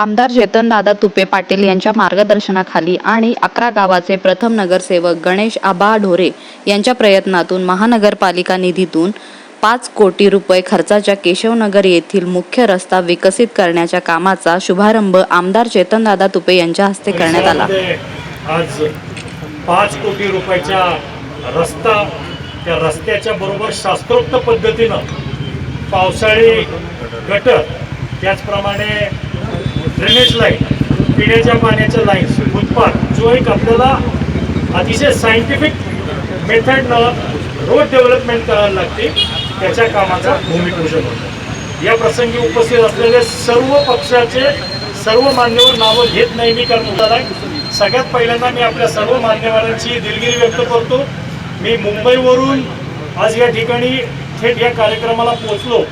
आमदार चेतनदादा तुपे पाटील यांच्या मार्गदर्शनाखाली आणि अकरा गावाचे प्रथम नगरसेवक गणेश आबा ढोरे यांच्या प्रयत्नातून महानगरपालिका निधीतून पाच कोटी रुपये खर्चाच्या केशवनगर येथील मुख्य रस्ता विकसित करण्याच्या कामाचा शुभारंभ आमदार चेतनदादा तुपे यांच्या हस्ते करण्यात आला. आज पाच कोटी रुपयाचा रस्ता त्या रस्त्याच्या बरोबर शास्त्रोक्त पद्धतीनं पावसाळी गटर त्याचप्रमाणे ड्रेनेज लाईन पिण्याच्या पाण्याच्या लाईन्स फुटपाथ जो एक आपल्याला अतिशय सायंटिफिक मेथडनं रोड डेव्हलपमेंट करायला लागते त्याच्या कामाचा भूमिपूजन होतं. या प्रसंगी उपस्थित असलेले सर्व पक्षाचे सर्व मान्यवर नावं घेत नाही मी कारण आहे. सगळ्यात पहिल्यांदा मी आपल्या सर्व मान्यवरांची दिलगिरी व्यक्त करतो. मी मुंबईवरून आज या ठिकाणी थेट या कार्यक्रमाला पोहोचलो.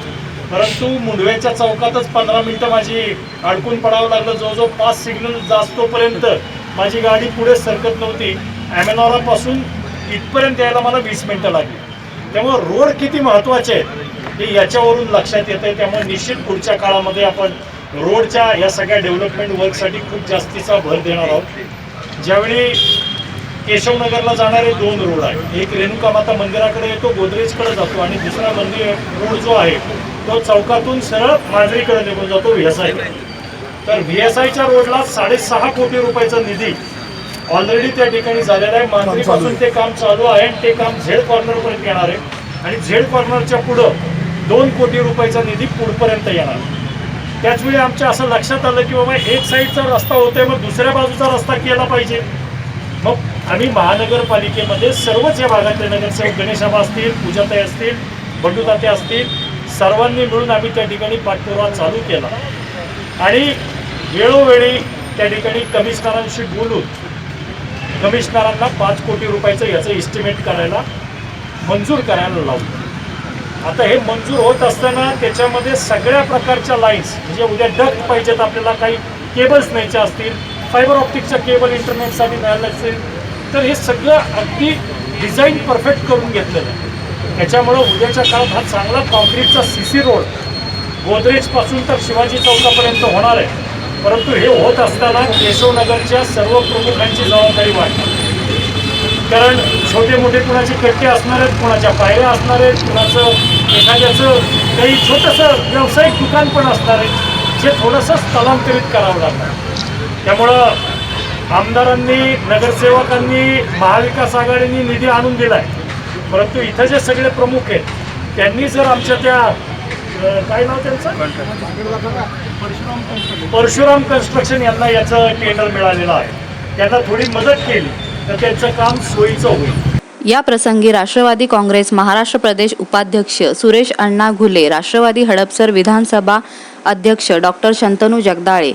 परंतु मुंडव्याच्या चौकातच पंधरा मिनिटं माझी अडकून पडावं लागलं. जवळजवळ पाच सिग्नल जास्तोपर्यंत माझी गाडी पुढे सरकत नव्हती. ॲमेनॉरापासून इथपर्यंत यायला मला वीस मिनटं लागली. त्यामुळं रोड किती महत्त्वाचे आहेत हे याच्यावरून लक्षात येतं त्यामुळे निश्चित पुढच्या काळामध्ये आपण रोडच्या या सगळ्या डेव्हलपमेंट वर्कसाठी खूप जास्तीचा भर देणार आहोत. ज्यावेळी केशवनगरला जाणारे दोन रोड आहेत. एक रेणुका माता मंदिराकडे येतो गोदरेजकडे जातो आणि दुसरा मंदिर रोड जो आहे तो चौकातून सरळ मांजरीकडे निघून जातो व्हीएसआय तर व्हीएसआयच्या रोडला साडेसहा कोटी रुपयाचा निधी ऑलरेडी त्या ठिकाणी झालेला आहे. मांजरीपासून ते काम चालू आहे आणि ते काम झेड कॉर्नरपर्यंत येणार आहे. आणि झेड कॉर्नरच्या पुढं दोन कोटी रुपयाचा निधी पुढपर्यंत येणार त्याचवेळी आमच्या असं लक्षात आलं की बाबा एक साईडचा रस्ता होतोय मग दुसऱ्या बाजूचा रस्ता केला पाहिजे. मग आम्ही महानगरपालिकेमध्ये सर्वच या भागातले नगरसेवक गणेशाबा असतील पूजाताई असतील बंडू ताते असतील सर्वांनी मिळून आम्ही त्या ठिकाणी पाठपुरावा चालू केला. आणि वेळोवेळी त्या ठिकाणी कमिशनरांशी बोलून कमिशनरांना पाच कोटी रुपयाचं याचं इस्टिमेट करायला मंजूर करायला लावलं. आता हे मंजूर होत असताना त्याच्यामध्ये सगळ्या प्रकारच्या लाईन्स म्हणजे उद्या डक्ट पाहिजेत आपल्याला काही केबल्स न्यायच्या असतील फायबर ऑप्टिकच्या केबल इंटरनेटसाठी न्यायला असेल तर हे सगळं अगदी डिझाईन परफेक्ट करून घेतलेलं आहे. त्याच्यामुळं उद्याच्या काळात हा चांगला कॉन्क्रीटचा सी सी रोड गोदरेजपासून तर शिवाजी चौकापर्यंत होणार आहे. परंतु हे होत असताना केशवनगरच्या सर्व प्रमुखांची जबाबदारी वाढते कारण छोटे मोठे कुणाचे कट्टे असणार आहेत कुणाच्या पायऱ्या असणार आहेत कुणाचं एखाद्याचं काही छोटंसं व्यावसायिक दुकान पण असणार आहे जे थोडंसं स्थलांतरित करावं लागणार. त्यामुळं आमदारांनी नगरसेवकांनी महाविकास आघाडीने निधी आणून दिला आहे परंतु इथं जे सगळे प्रमुख आहेत त्यांनी जर आमच्या त्या काय नाव त्यांचं? परशुराम कन्स्ट्रक्शन यांना याचं टेंडर मिळालेलं आहे. त्यांना थोडी मदत केली तर त्यांचं काम सोयीचं होईल. या प्रसंगी राष्ट्रवादी काँग्रेस महाराष्ट्र प्रदेश उपाध्यक्ष सुरेश अण्णा घुले राष्ट्रवादी हडपसर विधानसभा अध्यक्ष डॉक्टर शंतनू जगदाळे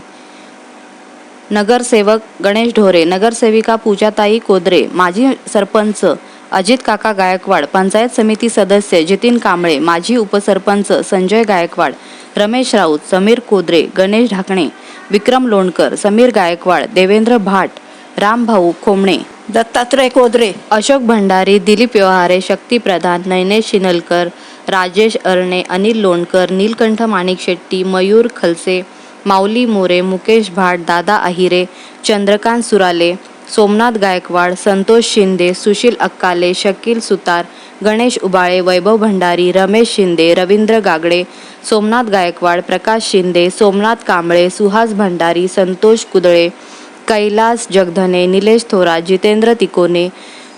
नगरसेवक गणेश ढोरे नगरसेविका पूजाताई कोदरे माजी सरपंच अजित काका गायकवाड पंचायत समिती सदस्य जितीन कांबळे माजी उपसरपंच संजय गायकवाड रमेश राऊत समीर कोद्रे गणेश ढाकणे विक्रम लोणकर समीर गायकवाड देवेंद्र भाट रामभाऊ खोमणे दत्तात्रय कोद्रे अशोक भंडारी दिलीप व्यवहारे शक्ती प्रधान नयनेश शिनलकर राजेश अरणे अनिल लोणकर नीलकंठ माणिक शेट्टी मयूर खलसे माऊली मोरे मुकेश भाट दादा अहिरे चंद्रकांत सुराले सोमनाथ गायकवाड संतोष शिंदे सुशील अक्काले शकील सुतार गणेश उबाळे वैभव भंडारी रमेश शिंदे रवींद्र गागडे सोमनाथ गायकवाड प्रकाश शिंदे सोमनाथ कांबळे सुहास भंडारी संतोष कुदळे कैलास जगधने निलेश थोरा जितेंद्र तिकोने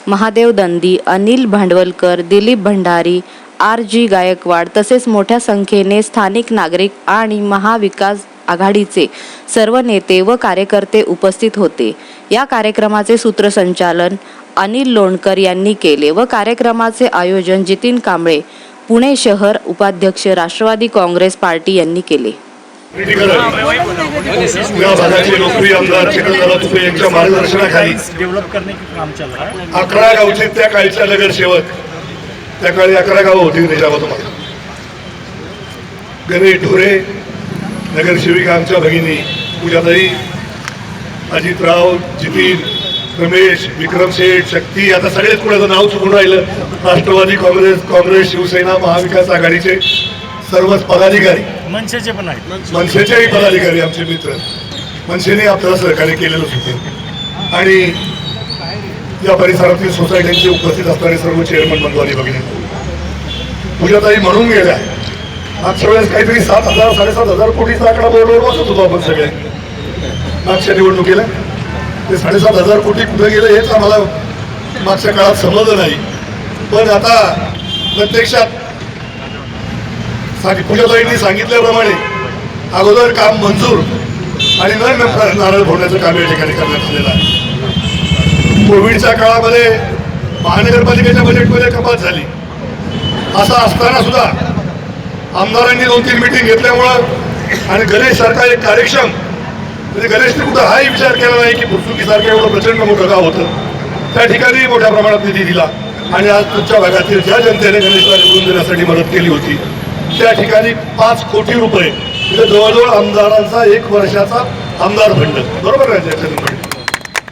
महादेव दंदी अनिल भांडवलकर दिलीप भंडारी आर जी गायकवाड तसेच मोठ्या संख्येने स्थानिक नागरिक आणि महाविकास आघाडीचे सर्व नेते व कार्यकर्ते उपस्थित होते. या कार्यक्रमाचे सूत्रसंचालन अनिल लोणकर यांनी केले व कार्यक्रमाचे आयोजन जितीन कांबळे पुणे शहर उपाध्यक्ष राष्ट्रवादी काँग्रेस पार्टी यांनी केले. मार्गदर्शनाखाली अकरा गावचे त्या काळच्या नगरसेवक त्या काळी अकरा गावं होती गणेश ढोरे नगरसेविका आमच्या भगिनी पूजाताई अजितराव जितीन रमेश विक्रम शेठ शक्ती आता सगळेच कुणाचं नाव चुकून राहिलं. राष्ट्रवादी काँग्रेस काँग्रेस शिवसेना महाविकास आघाडीचे सर्वच पदाधिकारी. मनसेचे पण आहेत. मनसेचेही पदाधिकारी आमचे मित्र. मनसेने आपल्याला सहकार्य केलेलंच होते. आणि या परिसरातील सोसायट्यांचे उपस्थित असणारे सर्व चेअरमन बंधू भगिनी. पूजाताई म्हणून गेल्या. मागच्या वेळेस काहीतरी सात हजार साडेसात हजार कोटीचा आकडा बोर्डवर वाचत होतो आपण सगळे. मागच्या निवडणुकीला. ते साडेसात हजार कोटी कुठे गेले हेच आम्हाला मागच्या काळात समजलं नाही. पण आता प्रत्यक्षात साठी- पूजाताईंनी सांगितल्याप्रमाणे अगोदर काम मंजूर आणि न नारळ फोडण्याचं काम या ठिकाणी करण्यात आलेलं आहे. कोविडच्या काळामध्ये महानगरपालिकेच्या बजेटमध्ये कपात झाली. असं असताना सुद्धा आमदारांनी दोन तीन मिटिंग घेतल्यामुळं आणि गणेश सारखा एक कार्यक्षम. म्हणजे गणेशने कुठं हाही विचार केला नाही की फुरसुकीसारखं एवढं प्रचंड मोठं गाव होतं. त्या ठिकाणी मोठ्या प्रमाणात निधी दिला. आणि आज तुमच्या भागातील ज्या जनतेने गणेशला निवडून देण्यासाठी मदत केली होती त्या ठिकाणी पाच कोटी रुपये म्हणजे जवळजवळ आमदारांचा एक वर्षाचा आमदार फंड. बरोबर आहे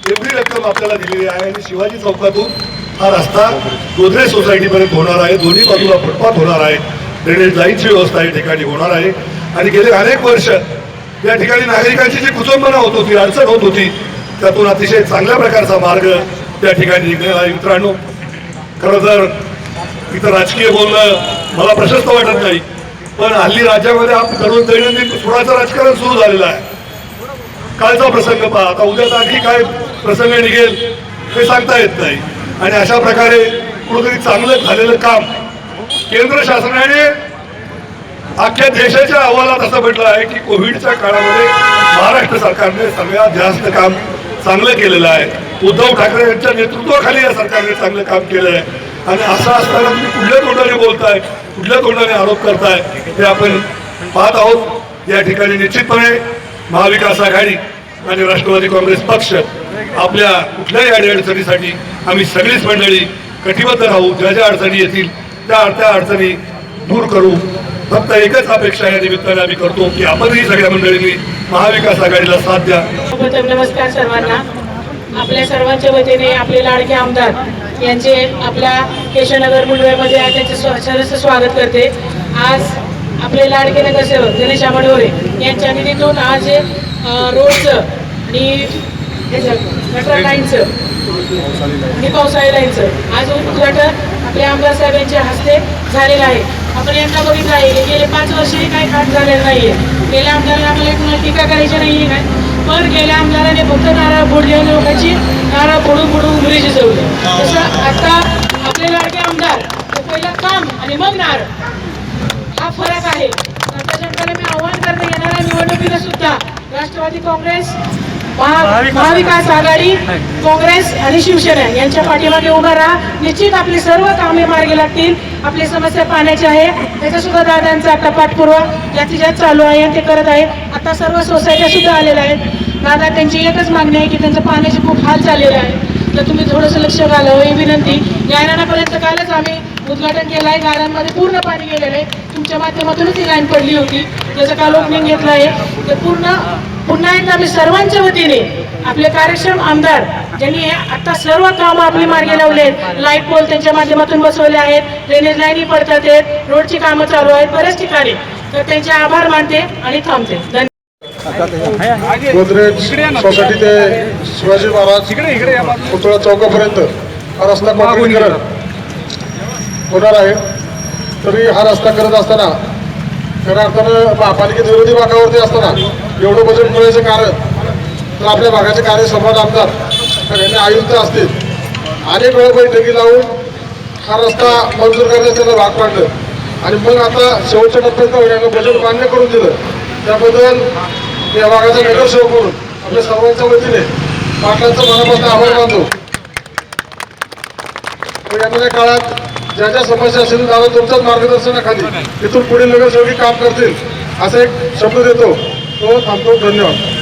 एवढी रक्कम आपल्याला दिलेली आहे आणि शिवाजी चौकातून हा रस्ता गोदरेज सोसायटीपर्यंत होणार आहे. दोन्ही बाजूला फुटपाथ होणार आहे. ड्रेनेज लाईनची व्यवस्था या ठिकाणी होणार आहे. आणि गेले अनेक वर्ष या ठिकाणी नागरिकांची जी कुचंबना होत होती अडचण होत होती त्यातून अतिशय चांगल्या प्रकारचा मार्ग त्या ठिकाणी निघलेला मित्रांनो खरं तर इथं राजकीय बोलणं मला प्रशस्त वाटत नाही पण हल्ली राज्यामध्ये आपण तरुण दैनंदिन सुराचं राजकारण सुरू झालेलं आहे. कालचा प्रसंग पहा. आता उद्याचा आणखी काय प्रसंग निघेल हे सांगता येत नाही. आणि अशा प्रकारे कुठेतरी चांगलं झालेलं काम केंद्र शासनाने अख्ख्या देशाच्या अहवालात असं म्हटलं आहे की कोविडच्या काळामध्ये महाराष्ट्र सरकारने सगळ्यात जास्त काम चांगलं केलेलं आहे. उद्धव ठाकरे यांच्या नेतृत्वाखाली या सरकारने चांगलं काम केलं आहे आणि असं असताना तुम्ही कुठल्या तोंडाने बोलताय कुठल्या तोंडाने आरोप करताय हे आपण पाहत आहोत. या ठिकाणी निश्चितपणे महाविकास आघाडी आणि राष्ट्रवादी काँग्रेस पक्ष आपल्या कुठल्याही अडीअडचणीसाठी आम्ही सगळीच मंडळी कटिबद्ध राहू. ज्या ज्या अडचणी येतील त्या त्या अडचणी दूर करू. फक्त एकच अपेक्षा या निमित्ताने आम्ही करतो की आपणही सगळ्या मंडळींनी महाविकास आघाडीला साथ द्या. नमस्कार सर्वांना. आपल्या सर्वांच्या वतीने आपले लाडके आमदार यांचे आपल्या केशवनगर मुंडव्यामध्ये आज त्यांचे स्व- सरस स्वागत करते. आज आपले लाडके नगरसेवक गणेश आंबडवरे यांच्या निधीतून आज रोडचं आणि गटर लाईनचं आणि पावसाळी लाईनचं आज उद्घाटन आपल्या आमदार साहेबांच्या हस्ते झालेला आहे. आपण यांना बघितलं आहे गेले पाच वर्षही काही खाट झालेलं नाहीये. गेल्या आमदारांना आपल्याला कुणाला टीका करायची नाहीये काय पण गेल्या आमदाराने फक्त नारळ फोडले लोकांची नारळ फोडून फोडून उमरी शिजवली तसं आता आपले लाडके आमदार ते पहिलं काम आणि मग नारळ हा फरक आहे. आता जनतेला मी आव्हान करते येणाऱ्या निवडणुकीला सुद्धा राष्ट्रवादी काँग्रेस महाविकास आघाडी काँग्रेस आणि शिवसेना यांच्या पाठीमागे उभा राहा. निश्चित आपली सर्व कामे मार्गी लागतील. आपली समस्या पाण्याची आहे. त्याचा सुद्धा दादांचा आता पाठपुरावा जास्तीत जास्त चालू आहे ते करत आहे आता सर्व सोसायट्या सुद्धा आलेल्या आहेत. दादा त्यांची एकच मागणी आहे की त्यांचं पाण्याचे खूप हाल चाललेले आहे. तर तुम्ही थोडंसं लक्ष घालावं ही विनंती. गायरानापर्यंत कालच आम्ही उद्घाटन केलं आहे गाड्यांमध्ये पूर्ण पाणी गेलेलं आहे. तुमच्या माध्यमातूनच ही लाईन पडली होती. त्याचं काल ओपनिंग घेतलं आहे. तर पूर्ण पुन्हा एकदा आम्ही सर्वांच्या वतीने आपले कार्यक्षम आमदार ज्यांनी हे आता सर्व कामं आपली मार्गी लावले आहेत लाइट पोल त्यांच्या माध्यमातून बसवले आहेत ड्रेनेज लाईनही पडतात आहेत रोडची कामं चालू आहेत बऱ्याच ठिकाणी. तर त्यांचे आभार मानते आणि थांबते. धन्यवाद. गोदरेज सोसायटी ते शिवाजी महाराज पुतळा चौकापर्यंत. रस्ता कॉन्क्रीटीकरण होणार आहे. तरी हा रस्ता करत असताना खऱ्या अर्थानं पालिकेत विरोधी भागावरती असताना एवढं बजेट मिळायचं कारण तर आपल्या भागाचे कार्य संवाद आमदार सगळ्यांनी आयुक्त असतील. अनेक वेळा बैठकी लावून हा रस्ता मंजूर करण्यास त्यांना भाग पाडलं आणि मग आता शेवटच्या टप्प्यात यांना बजेट मान्य करून दिलं. त्याबद्दल या भागाचा नगरसेवक म्हणून आपल्या सर्वांच्या वतीने पाटलांचा मनापासून आभार मानतो. व येणाऱ्या काळात ज्या ज्या समस्या असेल दादा तुमच्याच मार्गदर्शनाखाली. इथून पुढील नगरसेवकी काम करतील असा एक शब्द देतो. तो थांबतो. धन्यवाद.